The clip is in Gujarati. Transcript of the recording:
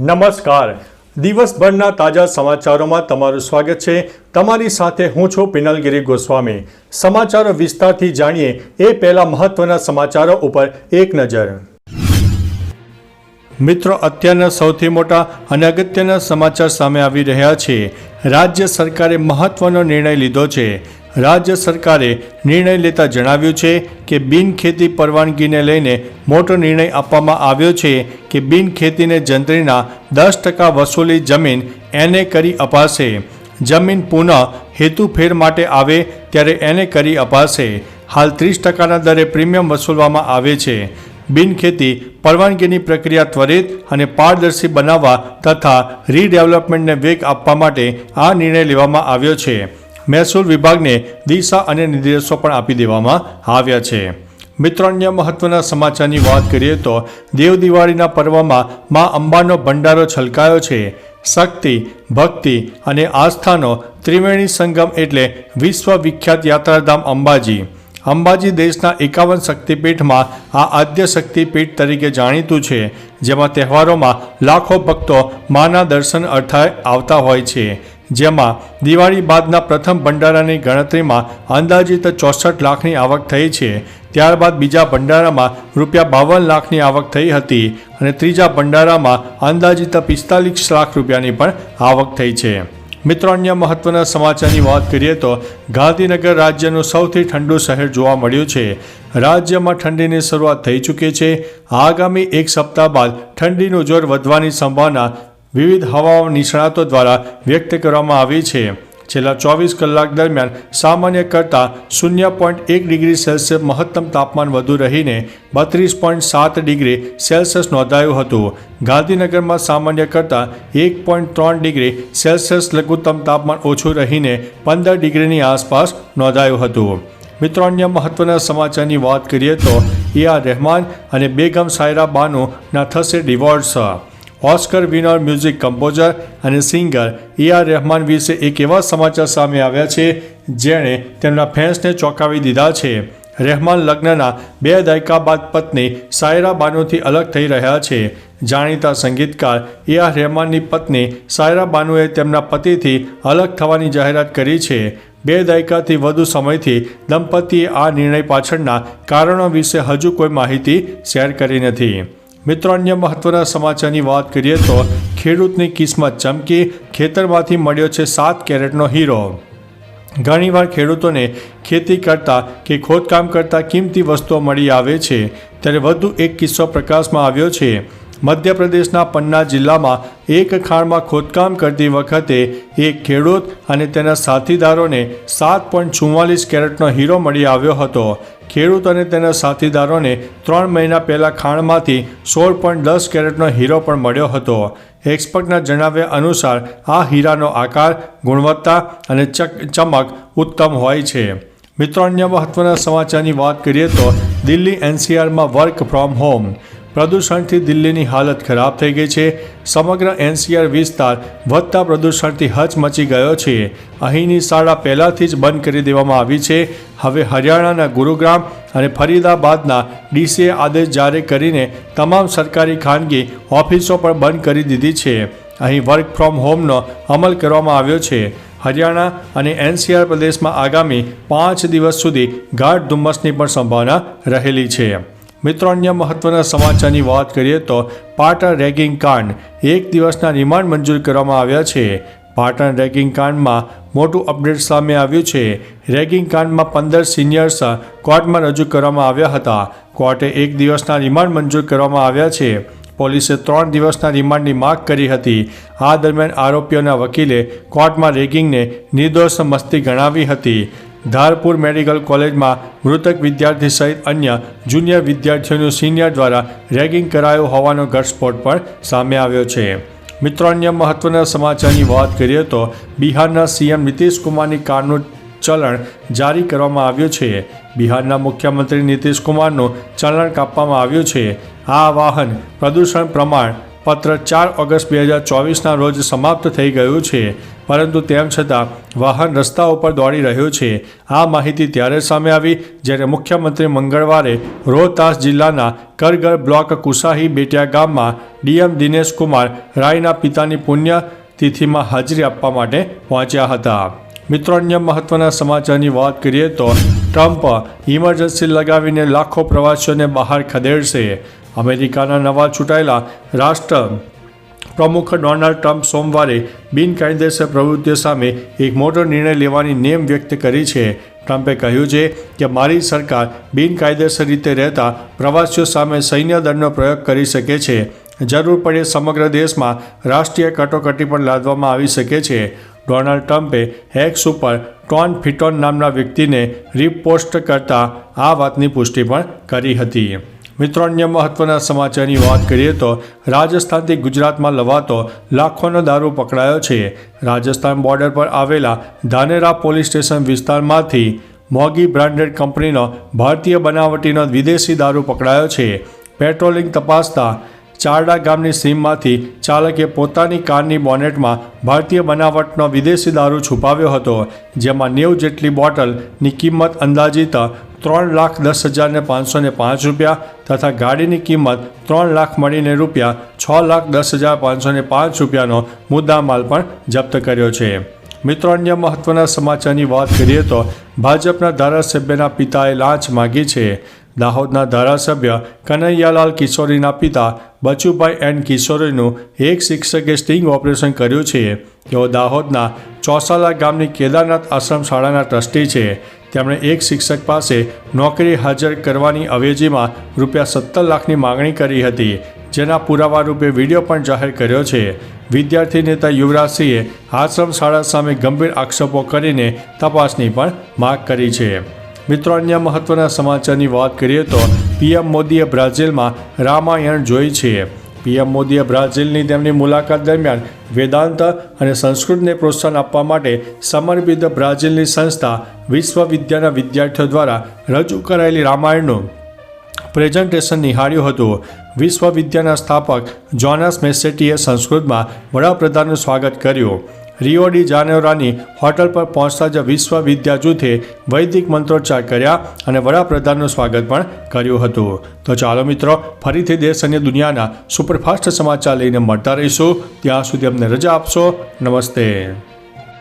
નમસ્કાર. દિવસભરના તાજા સમાચારોમાં તમારું સ્વાગત છે. તમારી સાથે હું છું પિનલગીરી ગોસ્વામી. સમાચારો વિસ્તારથી જાણીએ એ પહેલા મહત્વના સમાચારો ઉપર એક નજર. મિત્રો, અત્યારના સૌથી મોટા અને અગત્યના સમાચાર સામે આવી રહ્યા છે. રાજ્ય સરકારે મહત્વનો નિર્ણય લીધો છે. રાજ્ય સરકારે નિર્ણય લેતા જણાવ્યું છે કે બિનખેતી પરવાનગીને લઈને મોટો નિર્ણય આપવામાં આવ્યો છે કે બિનખેતીને જંત્રીના દસ ટકા વસૂલી જમીન એને કરી અપાશે. જમીન પુનઃ હેતુફેર માટે આવે ત્યારે એને કરી અપાશે. હાલ ત્રીસ ટકાના દરે પ્રીમિયમ વસૂલવામાં આવે છે. બિનખેતી પરવાનગીની પ્રક્રિયા ત્વરિત અને પારદર્શી બનાવવા તથા રીડેવલપમેન્ટને વેગ આપવા માટે આ નિર્ણય લેવામાં આવ્યો છે. મહેસૂલ વિભાગને દિશા અને નિર્દેશો પણ આપી દેવામાં આવ્યા છે. મિત્રો, અન્ય મહત્વના સમાચારની વાત કરીએ તો દેવ દિવાળીના પર્વમાં મા અંબાનો ભંડારો છલકાયો છે. શક્તિ, ભક્તિ અને આસ્થાનો ત્રિવેણી સંગમ એટલે વિશ્વવિખ્યાત યાત્રાધામ અંબાજી. અંબાજી દેશના એકાવન શક્તિપીઠમાં આ આદ્ય શક્તિપીઠ તરીકે જાણીતું છે, જેમાં તહેવારોમાં લાખો ભક્તો માના દર્શન અર્થાએ આવતા હોય છે. જેમાં દિવાળી બાદના પ્રથમ ભંડારાની ગણતરીમાં અંદાજિત ચોસઠ લાખની આવક થઈ છે. ત્યારબાદ બીજા ભંડારામાં રૂપિયા બાવન લાખની આવક થઈ હતી અને ત્રીજા ભંડારામાં અંદાજિત પિસ્તાલીસ લાખ રૂપિયાની પણ આવક થઈ છે. મિત્રો, અન્ય મહત્વના સમાચારની વાત કરીએ તો ગાંધીનગર રાજ્યનું સૌથી ઠંડુ શહેર જોવા મળ્યું છે. રાજ્યમાં ઠંડીની શરૂઆત થઈ ચૂકી છે. આગામી એક સપ્તાહ બાદ ઠંડીનું જોર વધવાની સંભાવના વિવિધ હવાઓ નિષ્ણાતો દ્વારા વ્યક્ત કરવામાં આવી છે. છેલ્લા ચોવીસ કલાક દરમિયાન સામાન્ય કરતાં શૂન્ય પોઈન્ટ એક ડિગ્રી સેલ્સિયસ મહત્તમ તાપમાન વધુ રહીને બત્રીસ પોઈન્ટ સાત ડિગ્રી સેલ્સિયસ નોંધાયું હતું. ગાંધીનગરમાં સામાન્ય કરતાં એક પોઈન્ટ ત્રણ ડિગ્રી સેલ્સિયસ લઘુત્તમ તાપમાન ઓછું રહીને પંદર ડિગ્રીની આસપાસ નોંધાયું હતું. મિત્રો, અન્ય મહત્વના સમાચારની વાત કરીએ તો એ આર રહેમાન અને બેગમ સાયરા બાનુના થશે divorce Oscar winner music composer અને સિંગર એ આર રહેમાન વિશે એક એવા સમાચાર સામે આવ્યા છે, જેણે તેમના ફેન્સને ચોંકાવી દીધા છે. રહેમાન લગ્નના બે દાયકા બાદ પત્ની સાયરા બાનુથી અલગ થઈ રહ્યા છે. જાણીતા સંગીતકાર એ આર રહેમાનની પત્ની સાયરા બાનુએ તેમના પતિથી અલગ થવાની જાહેરાત કરી છે. બે દાયકાથી વધુ સમયથી દંપતીએ આ નિર્ણય પાછળના કારણો વિશે હજુ કોઈ માહિતી શેર કરી નથી. મિત્રો, અન્ય મહત્વના સમાચારની વાત કરીએ તો ખેડૂતની કિસ્મત ચમકી, ખેતરમાંથી મળ્યો છે સાત કેરેટનો હીરો. ઘણીવાર ખેડૂતોને ખેતી કરતા કે ખોદકામ કરતા કિંમતી વસ્તુઓ મળી આવે છે. ત્યારે વધુ એક કિસ્સો પ્રકાશમાં આવ્યો છે. મધ્યપ્રદેશના પન્ના જિલ્લામાં એક ખાણમાં ખોદકામ કરતી વખતે એક ખેડૂત અને તેના સાથીદારોને સાત પોઈન્ટ ચુમ્માલીસ કેરેટનો હીરો મળી આવ્યો હતો. ખેડૂત અને તેના સાથીદારોને ત્રણ મહિના પહેલાં ખાણમાંથી સોળ પોઈન્ટ દસ કેરેટનો હીરો પણ મળ્યો હતો. એક્સપર્ટના જણાવ્યા અનુસાર, આ હીરાનો આકાર, ગુણવત્તા અને ચક, ચમક ઉત્તમ હોય છે. મિત્રો, અન્ય મહત્વના સમાચારની વાત કરીએ તો દિલ્હી એનસીઆરમાં વર્ક ફ્રોમ હોમ. પ્રદૂષણથી દિલ્હીની હાલત ખરાબ થઈ ગઈ છે. સમગ્ર એનસીઆર વિસ્તાર વધતા પ્રદૂષણથી હચમચી ગયો છે. અહીંની શાળા પહેલાંથી જ બંધ કરી દેવામાં આવી છે. હવે હરિયાણાના ગુરુગ્રામ અને ફરીદાબાદના ડીસીએ આદેશ જારી કરીને તમામ સરકારી ખાનગી ઓફિસો પણ બંધ કરી દીધી છે. અહીં વર્ક ફ્રોમ હોમનો અમલ કરવામાં આવ્યો છે. હરિયાણા અને એનસીઆર પ્રદેશમાં આગામી પાંચ દિવસ સુધી ગાઢ ધુમ્મસની પણ સંભાવના રહેલી છે. મિત્રો, અન્ય મહત્વના સમાચારની વાત કરીએ તો પાટણ રેગિંગ કાંડ એક દિવસના રિમાન્ડ મંજૂર કરવામાં આવ્યા છે. પાટણ રેગિંગ કાંડમાં મોટું અપડેટ સામે આવ્યું છે. રેગિંગ કાંડમાં પંદર સિનિયર્સ કોર્ટમાં રજૂ કરવામાં આવ્યા હતા. કોર્ટે એક દિવસના રિમાન્ડ મંજૂર કરવામાં આવ્યા છે. પોલીસે ત્રણ દિવસના રિમાન્ડની માગ કરી હતી. આ દરમિયાન આરોપીઓના વકીલે કોર્ટમાં રેગિંગને નિર્દોષ મસ્તી ગણાવી હતી. ધારપુર મેડિકલ કોલેજમાં મૃતક વિદ્યાર્થી સહિત અન્ય જુનિયર વિદ્યાર્થીઓનું સિનિયર દ્વારા રેગિંગ કરાયું હોવાનો ઘટસ્ફોટ પણ સામે આવ્યો છે. મિત્રો અન્ય મહત્વના સમાચારની વાત કરીએ તો બિહારના સીએમ નીતિશ કુમારની કારનું ચલણ જારી કરવામાં આવ્યું છે. બિહારના મુખ્યમંત્રી નીતિશ કુમારનું ચલણ કાપવામાં આવ્યું છે. આ વાહન પ્રદૂષણ પ્રમાણ પત્ર ચાર ઓગસ્ટ બે હજાર ચોવીસના રોજ સમાપ્ત થઈ ગયું છે. પરંતુ તેમ છતાં, વાહન રસ્તા ઉપર દોડી રહ્યું છે. આ માહિતી ત્યારે સામે આવી, જ્યારે મુખ્યમંત્રી મંગળવારે રોહતાસ જિલ્લાના કરગર બ્લોક કુસાહી બેટિયા ગામમાં ડીએમ દિનેશ કુમાર રાયના પિતાની પુણ્ય તિથિમાં હાજરી આપવા માટે પહોંચ્યા હતા. મિત્રો, અન્ય મહત્વના સમાચારની વાત કરીએ તો, ટ્રમ્પ ઇમરજન્સી લગાવીને લાખો પ્રવાસીઓને બહાર ખદેડશે. અમેરિકાના નવા ચૂંટાયેલા રાષ્ટ્ર પ્રમુખ ડોનાલ્ડ ટ્રમ્પ સોમવારે બિનકાયદેસર પ્રવૃત્તિઓ સામે એક મોટો નિર્ણય લેવાની નેમ વ્યક્ત કરી છે. ટ્રમ્પે કહ્યું છે કે મારી સરકાર બિનકાયદેસર રીતે રહેતા પ્રવાસીઓ સામે સૈન્ય દળનો પ્રયોગ કરી શકે છે. જરૂર પડે સમગ્ર દેશમાં રાષ્ટ્રીય કટોકટી પણ લાદવામાં આવી શકે છે. ડોનાલ્ડ ટ્રમ્પે હેક્સ ઉપર ટોન ફિટોન નામના વ્યક્તિને રિપોસ્ટ કરતા આ વાતની પુષ્ટિ પણ કરી હતી. મિત્રો, અન્ય મહત્વના સમાચારની વાત કરીએ તો રાજસ્થાનથી ગુજરાતમાં લવાતો લાખોનો દારૂ પકડાયો છે. રાજસ્થાન બોર્ડર પર આવેલા ધાનેરા પોલીસ સ્ટેશન વિસ્તારમાંથી મોગી બ્રાન્ડેડ કંપનીનો ભારતીય બનાવટીનો વિદેશી દારૂ પકડાયો છે. પેટ્રોલિંગ તપાસતા ચારડા ગામની સીમમાંથી ચાલકે પોતાની કારની બોનેટમાં ભારતીય બનાવટનો વિદેશી દારૂ છુપાવ્યો હતો, જેમાં નેવ જેટલી બોટલની કિંમત અંદાજિત ત્રણ લાખ દસ હજારને પાંચસો ને પાંચ રૂપિયા તથા ગાડીની કિંમત ત્રણ લાખ મળીને રૂપિયા છ લાખ દસ હજાર પાંચસો ને પાંચ રૂપિયાનો મુદ્દામાલ પણ જપ્ત કર્યો છે. મિત્રો, અન્ય મહત્વના સમાચારની વાત કરીએ તો ભાજપના ધારાસભ્યના પિતાએ લાંચ માગી છે. દાહોદના ધારાસભ્ય કનૈયાલાલ કિશોરીના પિતા બચુભાઈ એન કિશોરીનું એક શિક્ષકે સ્ટિંગ ઓપરેશન કર્યું છે. તેઓ દાહોદના ચોસાલા ગામની કેદારનાથ આશ્રમ શાળાના ટ્રસ્ટી છે. તેમણે એક શિક્ષક પાસે નોકરી હાજર કરવાની અવેજીમાં રૂપિયા સત્તર લાખની માગણી કરી હતી, જેના પુરાવા રૂપે વીડિયો પણ જાહેર કર્યો છે. વિદ્યાર્થી નેતા યુવરાજસિંહે આશ્રમ શાળા સામે ગંભીર આક્ષેપો કરીને તપાસની પણ માગ કરી છે. મિત્રો, અન્ય મહત્વના સમાચારની વાત કરીએ તો પીએમ મોદીએ બ્રાઝિલમાં રામાયણ જોઈ છે. પીએમ મોદીએ બ્રાઝિલની તેમની મુલાકાત દરમિયાન વેદાંત અને સંસ્કૃતને પ્રોત્સાહન આપવા માટે સમર્પિત બ્રાઝિલની સંસ્થા વિશ્વવિદ્યાના વિદ્યાર્થીઓ દ્વારા રજૂ કરાયેલી રામાયણનું પ્રેઝન્ટેશન નિહાળ્યું હતું. વિશ્વવિદ્યાના સ્થાપક જોનાસ મેસેટીએ સંસ્કૃતમાં વડાપ્રધાનનું સ્વાગત કર્યું. રિયો ડી જાનેરાની હોટલ પર પહોંચતા જ વિશ્વવિદ્યા જૂથે વૈદિક મંત્રોચ્ચાર કર્યા અને વડાપ્રધાનનું સ્વાગત પણ કર્યું હતું. તો ચાલો મિત્રો, ફરીથી દેશ અને દુનિયાના સુપરફાસ્ટ સમાચાર લઈને મળતા રહીશું. ત્યાં સુધી અમને રજા આપશો. નમસ્તે.